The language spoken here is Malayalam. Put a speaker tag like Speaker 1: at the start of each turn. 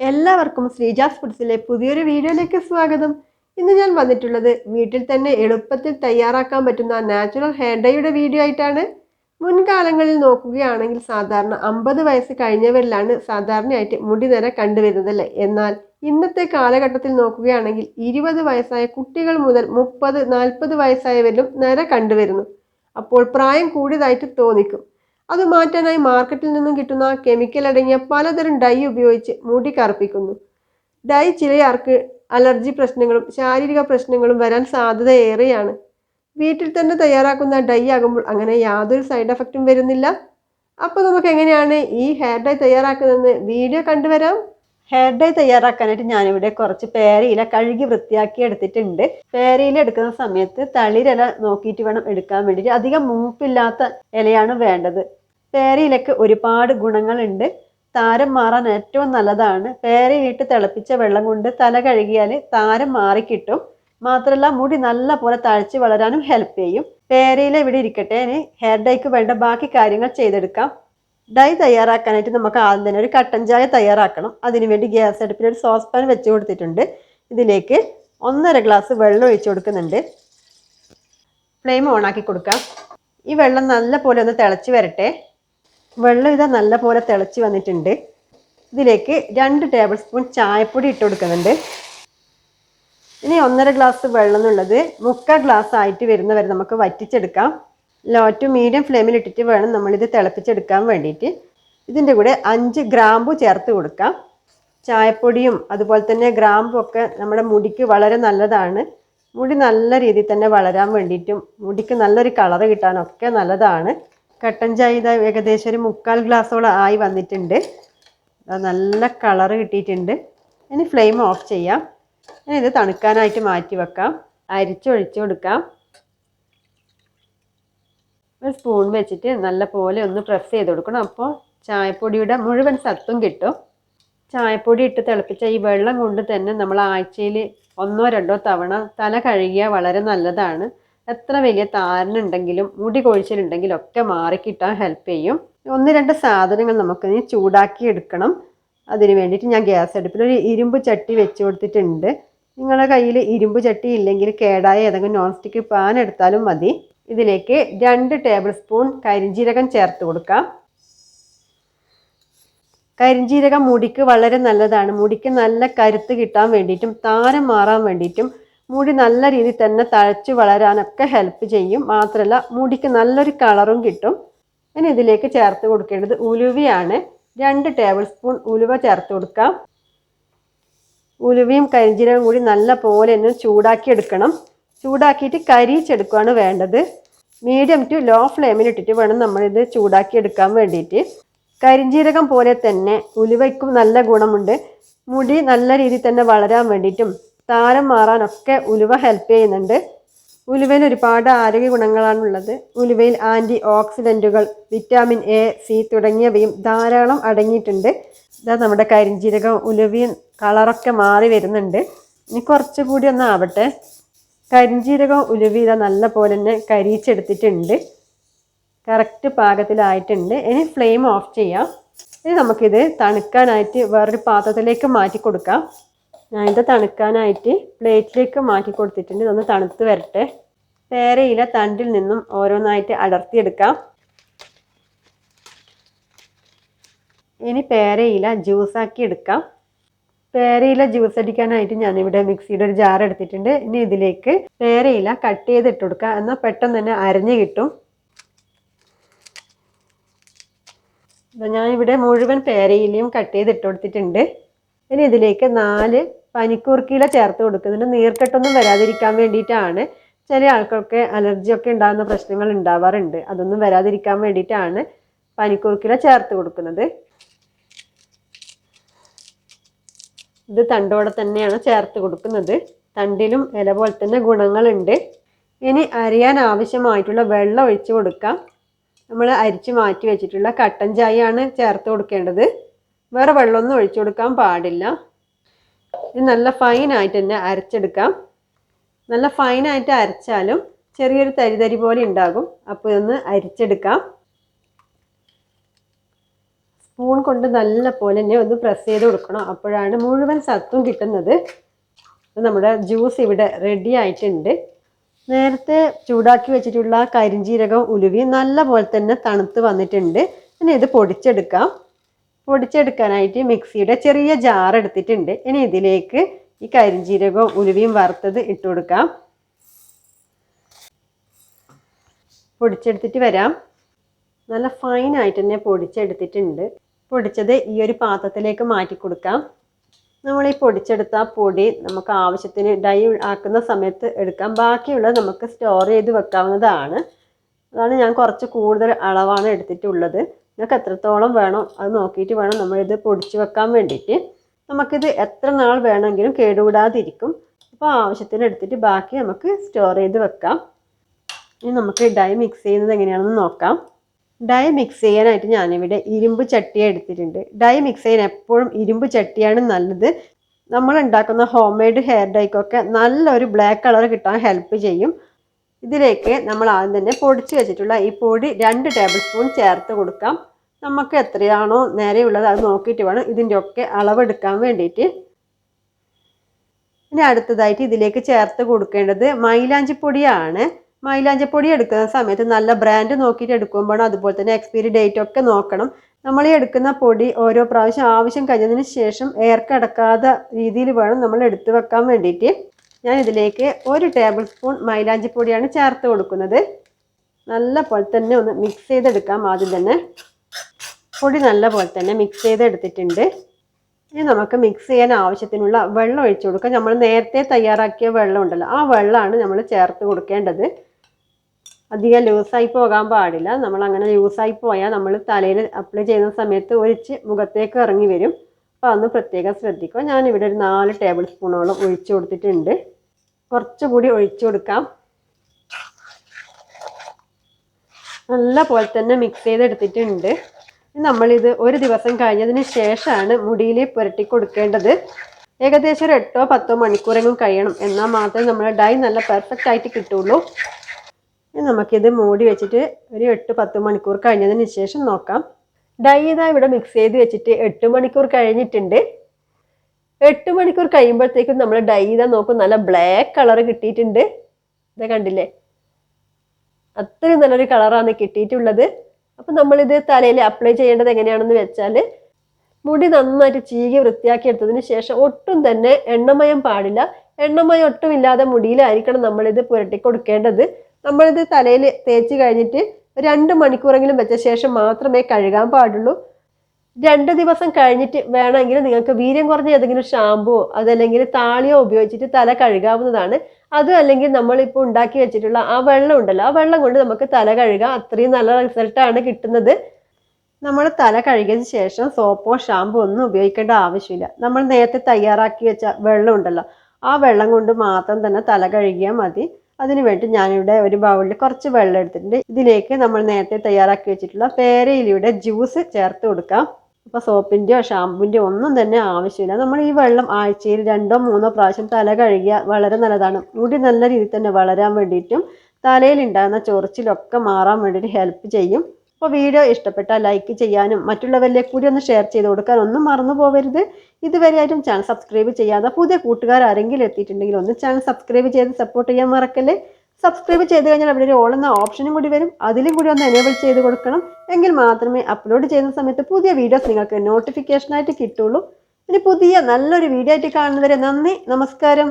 Speaker 1: എല്ലാവർക്കും ശ്രീജാസ് ഫുഡ്സിലെ പുതിയൊരു വീഡിയോയിലേക്ക് സ്വാഗതം. ഇന്ന് ഞാൻ വന്നിട്ടുള്ളത് വീട്ടിൽ തന്നെ എളുപ്പത്തിൽ തയ്യാറാക്കാൻ പറ്റുന്ന നാച്ചുറൽ ഹെയർ ഡൈയുടെ വീഡിയോ ആയിട്ടാണ്. മുൻകാലങ്ങളിൽ നോക്കുകയാണെങ്കിൽ സാധാരണ അമ്പത് വയസ്സ് കഴിഞ്ഞവരിലാണ് സാധാരണയായിട്ട് മുടി നിര കണ്ടുവരുന്നതല്ലേ എന്നാൽ ഇന്നത്തെ കാലഘട്ടത്തിൽ നോക്കുകയാണെങ്കിൽ ഇരുപത് വയസ്സായ കുട്ടികൾ മുതൽ മുപ്പത് നാൽപ്പത് വയസ്സായവരിലും നിര കണ്ടുവരുന്നു. അപ്പോൾ പ്രായം കൂടിയതായിട്ട് തോന്നിക്കും. അത് മാറ്റാനായി മാർക്കറ്റിൽ നിന്നും കിട്ടുന്ന കെമിക്കൽ അടങ്ങിയ പലതരം ഡൈ ഉപയോഗിച്ച് മുടി കറുപ്പിക്കുന്നു. ഡൈ ചിലയാർക്ക് അലർജി പ്രശ്നങ്ങളും ശാരീരിക പ്രശ്നങ്ങളും വരാൻ സാധ്യത ഏറെയാണ്. വീട്ടിൽ തന്നെ തയ്യാറാക്കുന്ന ഡൈ ആകുമ്പോൾ അങ്ങനെ യാതൊരു സൈഡ് എഫക്റ്റും വരുന്നില്ല. അപ്പോൾ നമുക്ക് എങ്ങനെയാണ് ഈ ഹെയർ ഡൈ തയ്യാറാക്കുന്നതെന്ന് വീഡിയോ കണ്ടുവരാം. ഹെയർ ഡൈ തയ്യാറാക്കാനായിട്ട് ഞാനിവിടെ കുറച്ച് പേരയില കഴുകി വൃത്തിയാക്കി എടുത്തിട്ടുണ്ട്. പേരയില എടുക്കുന്ന സമയത്ത് തളിരില നോക്കിയിട്ട് വേണം എടുക്കാൻ വേണ്ടിയിട്ട്. അധികം മൂപ്പില്ലാത്ത ഇലയാണ് വേണ്ടത്. പേരയിലക്ക് ഒരുപാട് ഗുണങ്ങളുണ്ട്. താരം മാറാൻ ഏറ്റവും നല്ലതാണ്. പേരയിലിട്ട് തിളപ്പിച്ച വെള്ളം കൊണ്ട് തല കഴുകിയാൽ താരം മാറിക്കിട്ടും. മാത്രമല്ല മുടി നല്ല പോലെ തഴച്ച് വളരാനും ഹെൽപ്പ് ചെയ്യും. പേരയിലെ ഇവിടെ ഇരിക്കട്ടെ. ഹെയർ ഡൈക്ക് വേണ്ട ബാക്കി കാര്യങ്ങൾ ചെയ്തെടുക്കാം. ഡൈ തയ്യാറാക്കാനായിട്ട് നമുക്ക് ആദ്യം തന്നെ ഒരു കട്ടൻ ചായ തയ്യാറാക്കണം. അതിനുവേണ്ടി ഗ്യാസ് അടുപ്പിൽ ഒരു സോസ് പാൻ വെച്ച് കൊടുത്തിട്ടുണ്ട്. ഇതിലേക്ക് ഒന്നര ഗ്ലാസ് വെള്ളം ഒഴിച്ചു കൊടുക്കുന്നുണ്ട്. ഫ്ലെയിം ഓണാക്കി കൊടുക്കാം. ഈ വെള്ളം നല്ല പോലെ ഒന്ന് തിളച്ച് വരട്ടെ. വെള്ളം ഇതാ നല്ലപോലെ തിളച്ച് വന്നിട്ടുണ്ട്. ഇതിലേക്ക് രണ്ട് ടേബിൾ സ്പൂൺ ചായപ്പൊടി ഇട്ട് കൊടുക്കുന്നുണ്ട്. ഇനി ഒന്നര ഗ്ലാസ് വെള്ളം എന്നുള്ളത് മുക്കാൽ ഗ്ലാസ് ആയിട്ട് വരുന്നവരെ നമുക്ക് വറ്റിച്ചെടുക്കാം. ലോ ടു മീഡിയം ഫ്ലെയിമിൽ ഇട്ടിട്ട് വേണം നമ്മളിത് തിളപ്പിച്ചെടുക്കാൻ വേണ്ടിയിട്ട്. ഇതിന്റെ കൂടെ അഞ്ച് ഗ്രാമ്പു ചേർത്ത് കൊടുക്കാം. ചായപ്പൊടിയും അതുപോലെ തന്നെ ഗ്രാമ്പും ഒക്കെ നമ്മുടെ മുടിക്ക് വളരെ നല്ലതാണ്. മുടി നല്ല രീതിയിൽ തന്നെ വളരാൻ വേണ്ടിയിട്ടും മുടിക്ക് നല്ലൊരു കളറ് കിട്ടാനൊക്കെ നല്ലതാണ്. കട്ടൻ ചായ ഇതാ ഏകദേശം ഒരു മുക്കാൽ ഗ്ലാസോളം ആയി വന്നിട്ടുണ്ട്. നല്ല കളർ കിട്ടിയിട്ടുണ്ട്. ഇനി ഫ്ലെയിം ഓഫ് ചെയ്യാം. ഇനി ഇത് തണുക്കാനായിട്ട് മാറ്റി വെക്കാം. അരിച്ചൊഴിച്ചു കൊടുക്കാം. ഒരു സ്പൂൺ വെച്ചിട്ട് നല്ല പോലെ ഒന്ന് പ്രസ് ചെയ്ത് കൊടുക്കണം. അപ്പോൾ ചായപ്പൊടിയുടെ മുഴുവൻ സത്തും കിട്ടും. ചായപ്പൊടി ഇട്ട് തിളപ്പിച്ച ഈ വെള്ളം കൊണ്ട് തന്നെ നമ്മൾ ആഴ്ചയിൽ ഒന്നോ രണ്ടോ തവണ തല കഴുകിയാൽ വളരെ നല്ലതാണ്. എത്ര വലിയ താരനുണ്ടെങ്കിലും മുടി കൊഴിച്ചിലുണ്ടെങ്കിലും ഒക്കെ മാറിക്കിട്ടാൻ ഹെൽപ്പ് ചെയ്യും. ഒന്ന് രണ്ട് സാധനങ്ങൾ നമുക്ക് ഇനി ചൂടാക്കി എടുക്കണം. അതിന് വേണ്ടിയിട്ട് ഞാൻ ഗ്യാസ് അടുപ്പിൽ ഒരു ഇരുമ്പ് ചട്ടി വെച്ച് കൊടുത്തിട്ടുണ്ട്. നിങ്ങളുടെ കയ്യിൽ ഇരുമ്പ് ചട്ടി ഇല്ലെങ്കിൽ കേടായ ഏതെങ്കിലും നോൺ സ്റ്റിക്ക് പാൻ എടുത്താലും മതി. ഇതിലേക്ക് രണ്ട് ടേബിൾ സ്പൂൺ കരിഞ്ചീരകം ചേർത്ത് കൊടുക്കാം. കരിഞ്ചീരകം മുടിക്ക് വളരെ നല്ലതാണ്. മുടിക്ക് നല്ല കരുത്ത് കിട്ടാൻ വേണ്ടിയിട്ടും താരം മാറാൻ വേണ്ടിയിട്ടും മുടി നല്ല രീതിയിൽ തന്നെ തഴച്ചു വളരാനൊക്കെ ഹെൽപ്പ് ചെയ്യും. മാത്രമല്ല മുടിക്ക് നല്ലൊരു കളറും കിട്ടും. ഇനി ഇതിലേക്ക് ചേർത്ത് കൊടുക്കേണ്ടത് ഉലുവയാണ്. രണ്ട് ടേബിൾ സ്പൂൺ ഉലുവ ചേർത്ത് കൊടുക്കാം. ഉലുവയും കരിഞ്ചീരവും കൂടി നല്ല പോലെ ഒന്ന് ചൂടാക്കി എടുക്കണം. ചൂടാക്കിയിട്ട് കരിയിച്ചെടുക്കുകയാണ് വേണ്ടത്. മീഡിയം ടു ലോ ഫ്ലെയിമിൽ ഇട്ടിട്ട് വേണം നമ്മളിത് ചൂടാക്കി എടുക്കാൻ വേണ്ടിയിട്ട്. കരിഞ്ചീരകം പോലെ തന്നെ ഉലുവയ്ക്കും നല്ല ഗുണമുണ്ട്. മുടി നല്ല രീതിയിൽ തന്നെ വളരാൻ വേണ്ടിയിട്ടും താരം മാറാനൊക്കെ ഉലുവ ഹെൽപ്പ് ചെയ്യുന്നുണ്ട്. ഉലുവയിൽ ഒരുപാട് ആരോഗ്യ ഗുണങ്ങളാണുള്ളത്. ഉലുവയിൽ ആന്റി ഓക്സിഡന്റുകൾ വിറ്റാമിൻ എ സി തുടങ്ങിയവയും ധാരാളം അടങ്ങിയിട്ടുണ്ട്. ഇതാ നമ്മുടെ കരിഞ്ജീരകം ഉലുവയും കളറൊക്കെ മാറി വരുന്നുണ്ട്. ഇനി കുറച്ചുകൂടി ഒന്ന് ആവട്ടെ. കരിഞ്ജീരകം ഉലുവി ഇതാ നല്ല പോലെ തന്നെ കരിയിച്ചെടുത്തിട്ടുണ്ട്. കറക്റ്റ് പാകത്തിലായിട്ടുണ്ട്. ഇനി ഫ്ലെയിം ഓഫ് ചെയ്യാം. ഇനി നമുക്കിത് തണുക്കാനായിട്ട് വേറൊരു പാത്രത്തിലേക്ക് മാറ്റി കൊടുക്കാം ഞാനിത് തണുക്കാനായിട്ട് പ്ലേറ്റിലേക്ക് മാറ്റി കൊടുത്തിട്ടുണ്ട്. ഇതൊന്ന് തണുത്ത് വരട്ടെ. പേരയില തണ്ടിൽ നിന്നും ഓരോന്നായിട്ട് അടർത്തിയെടുക്കാം. ഇനി പേരയില ജ്യൂസാക്കി എടുക്കാം. പേരയില ജ്യൂസ് അടിക്കാനായിട്ട് ഞാനിവിടെ മിക്സിയുടെ ഒരു ജാർ എടുത്തിട്ടുണ്ട്. ഇനി ഇതിലേക്ക് പേരയില കട്ട് ചെയ്തിട്ട് കൊടുക്കാം. എന്നാൽ പെട്ടെന്ന് തന്നെ അരഞ്ഞു കിട്ടും. ഞാനിവിടെ മുഴുവൻ പേരയിലയും കട്ട് ചെയ്തിട്ട് കൊടുത്തിട്ടുണ്ട്. ഇനി ഇതിലേക്ക് നാല് പനിക്കൂർക്കീല ചേർത്ത് കൊടുക്കുന്നുണ്ട് നീർക്കെട്ടൊന്നും വരാതിരിക്കാൻ വേണ്ടിയിട്ടാണ് ചില ആൾക്കൊക്കെ അലർജി ഒക്കെ ഉണ്ടാകുന്ന പ്രശ്നങ്ങൾ ഉണ്ടാവാറുണ്ട്. അതൊന്നും വരാതിരിക്കാൻ വേണ്ടിയിട്ടാണ് പനിക്കൂർക്കില ചേർത്ത് കൊടുക്കുന്നത്. ഇത് തണ്ടോടെ തന്നെയാണ് ചേർത്ത് കൊടുക്കുന്നത്. തണ്ടിലും ഇല പോലെ തന്നെ ഗുണങ്ങളുണ്ട്. ഇനി അരിയാൻ ആവശ്യമായിട്ടുള്ള വെള്ളം ഒഴിച്ചു കൊടുക്കാം. നമ്മൾ അരിച്ച് മാറ്റി വെച്ചിട്ടുള്ള കട്ടൻ ചായയാണ് ചേർത്ത് കൊടുക്കേണ്ടത്. വേറെ വെള്ളമൊന്നും ഒഴിച്ചു കൊടുക്കാൻ പാടില്ല. ഇത് നല്ല ഫൈനായിട്ട് തന്നെ അരച്ചെടുക്കാം. നല്ല ഫൈനായിട്ട് അരച്ചാലും ചെറിയൊരു തരിതരി പോലെ ഉണ്ടാകും. അപ്പോൾ ഇതൊന്ന് അരിച്ചെടുക്കാം. സ്പൂൺ കൊണ്ട് നല്ല പോലെ തന്നെ ഒന്ന് പ്രസ് ചെയ്ത് കൊടുക്കണം. അപ്പോഴാണ് മുഴുവൻ സത്തും കിട്ടുന്നത്. നമ്മുടെ ജ്യൂസ് ഇവിടെ റെഡി ആയിട്ടുണ്ട്. നേരത്തെ ചൂടാക്കി വെച്ചിട്ടുള്ള കരിഞ്ജീരകം ഉലുവി നല്ല പോലെ തന്നെ തണുത്ത് വന്നിട്ടുണ്ട്. ഇനി ഇത് പൊടിച്ചെടുക്കാം. പൊടിച്ചെടുക്കാനായിട്ട് മിക്സിയുടെ ചെറിയ ജാർ എടുത്തിട്ടുണ്ട്. ഇനി ഇതിലേക്ക് ഈ കരിഞ്ജീരകവും ഉലുവയും വറുത്തത് ഇട്ട് കൊടുക്കാം. പൊടിച്ചെടുത്തിട്ട് വരാം. നല്ല ഫൈനായിട്ട് തന്നെ പൊടിച്ചെടുത്തിട്ടുണ്ട്. പൊടിച്ചത് ഈ ഒരു പാത്രത്തിലേക്ക് മാറ്റി കൊടുക്കാം. നമ്മൾ ഈ പൊടിച്ചെടുത്ത പൊടി നമുക്ക് ആവശ്യത്തിന് ഡൈ ആക്കുന്ന സമയത്ത് എടുക്കാം. ബാക്കിയുള്ളത് നമുക്ക് സ്റ്റോർ ചെയ്ത് വെക്കാവുന്നതാണ്. അതാണ് ഞാൻ കുറച്ച് കൂടുതൽ അളവാണ് എടുത്തിട്ടുള്ളത്. നിങ്ങൾക്ക് എത്രത്തോളം വേണോ അത് നോക്കിയിട്ട് വേണം നമ്മളിത് പൊടിച്ച് വെക്കാൻ വേണ്ടിയിട്ട്. നമുക്കിത് എത്ര നാൾ വേണമെങ്കിലും കേടുകൂടാതിരിക്കും. അപ്പോൾ ആവശ്യത്തിന് എടുത്തിട്ട് ബാക്കി നമുക്ക് സ്റ്റോർ ചെയ്ത് വെക്കാം. ഇനി നമുക്ക് ഡൈ മിക്സ് ചെയ്യുന്നത് എങ്ങനെയാണെന്ന് നോക്കാം. ഡൈ മിക്സ് ചെയ്യാനായിട്ട് ഞാനിവിടെ ഇരുമ്പ് ചട്ടി എടുത്തിട്ടുണ്ട്. ഡൈ മിക്സ് ചെയ്യാൻ എപ്പോഴും ഇരുമ്പ് ചട്ടിയാണ് നല്ലത്. നമ്മൾ ഉണ്ടാക്കുന്ന ഹോം മെയ്ഡ് ഹെയർ ഡൈക്കൊക്കെ നല്ലൊരു ബ്ലാക്ക് കളർ കിട്ടാൻ ഹെൽപ്പ് ചെയ്യും. ഇതിലേക്ക് നമ്മൾ ആദ്യം തന്നെ പൊടിച്ച് വെച്ചിട്ടുള്ള ഈ പൊടി രണ്ട് ടേബിൾ സ്പൂൺ ചേർത്ത് കൊടുക്കാം. നമുക്ക് എത്രയാണോ നേരെയുള്ളത് അത് നോക്കിയിട്ട് വേണം ഇതിന്റെ ഒക്കെ അളവെടുക്കാൻ വേണ്ടിയിട്ട്. ഇനി അടുത്തതായിട്ട് ഇതിലേക്ക് ചേർത്ത് കൊടുക്കേണ്ടത് മൈലാഞ്ചി പൊടിയാണ്. മൈലാഞ്ചി പൊടി എടുക്കുന്ന സമയത്ത് നല്ല ബ്രാൻഡ് നോക്കിയിട്ട് എടുക്കുമ്പോൾ അതുപോലെ തന്നെ എക്സ്പയറി ഡേറ്റ് ഒക്കെ നോക്കണം. നമ്മൾ ഈ എടുക്കുന്ന പൊടി ഓരോ പ്രാവശ്യം ആവശ്യം കഴിഞ്ഞതിന് ശേഷം എയർ കടക്കാത്ത രീതിയിൽ വേണം നമ്മൾ എടുത്തു വെക്കാൻ വേണ്ടിയിട്ട്. ഞാൻ ഇതിലേക്ക് ഒരു ടേബിൾ സ്പൂൺ മൈലാഞ്ചിപ്പൊടിയാണ് ചേർത്ത് കൊടുക്കുന്നത്. നല്ല പോലെ തന്നെ ഒന്ന് മിക്സ് ചെയ്തെടുക്കാം ആദ്യം തന്നെ. പൊടി നല്ല പോലെ തന്നെ മിക്സ് ചെയ്തെടുത്തിട്ടുണ്ട്. ഇനി നമുക്ക് മിക്സ് ചെയ്യാൻ ആവശ്യത്തിനുള്ള വെള്ളം ഒഴിച്ചു കൊടുക്കാം. നമ്മൾ നേരത്തെ തയ്യാറാക്കിയ വെള്ളം ഉണ്ടല്ലോ ആ വെള്ളമാണ് നമ്മൾ ചേർത്ത് കൊടുക്കേണ്ടത്. അധികം ലൂസായി പോകാൻ പാടില്ല. നമ്മൾ അങ്ങനെ ലൂസായി പോയാൽ നമ്മൾ തലയിൽ അപ്ലൈ ചെയ്യുന്ന സമയത്ത് ഒഴിച്ച് മുഖത്തേക്ക് ഇറങ്ങി വരും. അപ്പോൾ അതൊന്ന് പ്രത്യേകം ശ്രദ്ധിക്കുക. ഞാനിവിടെ ഒരു നാല് ടേബിൾ സ്പൂണോളം ഒഴിച്ചു കൊടുത്തിട്ടുണ്ട്. കുറച്ചുകൂടി ഒഴിച്ചു കൊടുക്കാം. നല്ല പോലെ തന്നെ മിക്സ് ചെയ്തെടുത്തിട്ടുണ്ട്. നമ്മളിത് ഒരു ദിവസം കഴിഞ്ഞതിന് ശേഷമാണ് മുടിയിൽ പുരട്ടി കൊടുക്കേണ്ടത്. ഏകദേശം ഒരു എട്ടോ പത്തോ മണിക്കൂറെങ്കിലും കഴിയണം. എന്നാൽ മാത്രമേ നമ്മൾ ഡൈ നല്ല പെർഫെക്റ്റ് ആയിട്ട് കിട്ടുള്ളൂ. നമുക്കിത് മൂടി വെച്ചിട്ട് ഒരു എട്ട് പത്ത് മണിക്കൂർ കഴിഞ്ഞതിന് ശേഷം നോക്കാം. ഡൈ ഇതാ ഇവിടെ മിക്സ് ചെയ്ത് വെച്ചിട്ട് എട്ട് മണിക്കൂർ കഴിഞ്ഞിട്ടുണ്ട്. എട്ട് മണിക്കൂർ കഴിയുമ്പോഴത്തേക്കും നമ്മൾ ഡൈ ചെയ്താൽ നോക്കും നല്ല ബ്ലാക്ക് കളർ കിട്ടിയിട്ടുണ്ട്. ഇതാ കണ്ടില്ലേ? അത്രയും നല്ലൊരു കളറാണ് കിട്ടിയിട്ടുള്ളത്. അപ്പം നമ്മളിത് തലയിൽ അപ്ലൈ ചെയ്യേണ്ടത് എങ്ങനെയാണെന്ന് വെച്ചാൽ മുടി നന്നായിട്ട് ചീകി വൃത്തിയാക്കി എടുത്തതിന് ശേഷം ഒട്ടും തന്നെ എണ്ണമയം പാടില്ല. എണ്ണമയം ഒട്ടും ഇല്ലാതെ മുടിയിലായിരിക്കണം നമ്മളിത് പുരട്ടി കൊടുക്കേണ്ടത്. നമ്മളിത് തലയിൽ തേച്ച് കഴിഞ്ഞിട്ട് രണ്ട് മണിക്കൂറെങ്കിലും വെച്ച ശേഷം മാത്രമേ കഴുകാൻ പാടുള്ളൂ. രണ്ട് ദിവസം കഴിഞ്ഞിട്ട് വേണമെങ്കിൽ നിങ്ങൾക്ക് വീര്യം കുറഞ്ഞ ഏതെങ്കിലും ഷാമ്പുവോ അതല്ലെങ്കിൽ താളിയോ ഉപയോഗിച്ചിട്ട് തല കഴുകാവുന്നതാണ്. അതും അല്ലെങ്കിൽ നമ്മളിപ്പോൾ ഉണ്ടാക്കി വെച്ചിട്ടുള്ള ആ വെള്ളം ഉണ്ടല്ലോ ആ വെള്ളം കൊണ്ട് നമുക്ക് തല കഴുകാം. അത്രയും നല്ല റിസൾട്ടാണ് കിട്ടുന്നത്. നമ്മൾ തല കഴുകിയതിന് ശേഷം സോപ്പോ ഷാമ്പോ ഒന്നും ഉപയോഗിക്കേണ്ട ആവശ്യമില്ല. നമ്മൾ നേരത്തെ തയ്യാറാക്കി വെച്ച വെള്ളം ഉണ്ടല്ലോ ആ വെള്ളം കൊണ്ട് മാത്രം തന്നെ തല കഴുകിയാൽ മതി. അതിനു വേണ്ടി ഞാനിവിടെ ഒരു ബൗളിൽ കുറച്ച് വെള്ളം എടുത്തിട്ടുണ്ട്. ഇതിലേക്ക് നമ്മൾ നേരത്തെ തയ്യാറാക്കി വെച്ചിട്ടുള്ള പേരയിലയുടെ ജ്യൂസ് ചേർത്ത് കൊടുക്കാം. അപ്പോൾ സോപ്പിന്റെയോ ഷാമ്പുവിന്റെയോ ഒന്നും തന്നെ ആവശ്യമില്ല. നമ്മൾ ഈ വെള്ളം ആഴ്ചയിൽ രണ്ടോ മൂന്നോ പ്രാവശ്യം തല കഴുകിയ വളരെ നല്ലതാണ്. മുടി നല്ല രീതിയിൽ തന്നെ വളരാൻ വേണ്ടിയിട്ടും തലയിൽ ഉണ്ടാകുന്ന ചൊറിച്ചിലൊക്കെ മാറാൻ വേണ്ടിയിട്ട് ഹെൽപ്പ് ചെയ്യും. അപ്പോൾ വീഡിയോ ഇഷ്ടപ്പെട്ടാൽ ലൈക്ക് ചെയ്യാനും മറ്റുള്ളവരിലേക്ക് കൂടി ഒന്ന് ഷെയർ ചെയ്ത് കൊടുക്കാൻ ഒന്നും മറന്നു പോകരുത് ഇതുവരെയായിട്ടും ചാനൽ സബ്സ്ക്രൈബ് ചെയ്യാതെ പുതിയ കൂട്ടുകാർ ആരെങ്കിലും എത്തിയിട്ടുണ്ടെങ്കിൽ ഒന്ന് ചാനൽ സബ്സ്ക്രൈബ് ചെയ്ത് സപ്പോർട്ട് ചെയ്യാൻ മറക്കല്ലേ? സബ്സ്ക്രൈബ് ചെയ്ത് കഴിഞ്ഞാൽ അവിടെ ഒരു ഓൾ എന്ന ഓപ്ഷനും കൂടി വരും. അതിലും കൂടി ഒന്ന് എനേബിൾ ചെയ്ത് കൊടുക്കണം. എങ്കിൽ മാത്രമേ അപ്ലോഡ് ചെയ്യുന്ന സമയത്ത് പുതിയ വീഡിയോസ് നിങ്ങൾക്ക് നോട്ടിഫിക്കേഷനായിട്ട് കിട്ടുള്ളൂ. ഇനി പുതിയ നല്ലൊരു വീഡിയോ ആയിട്ട് കാണുന്നവരെ നന്ദി. നമസ്കാരം.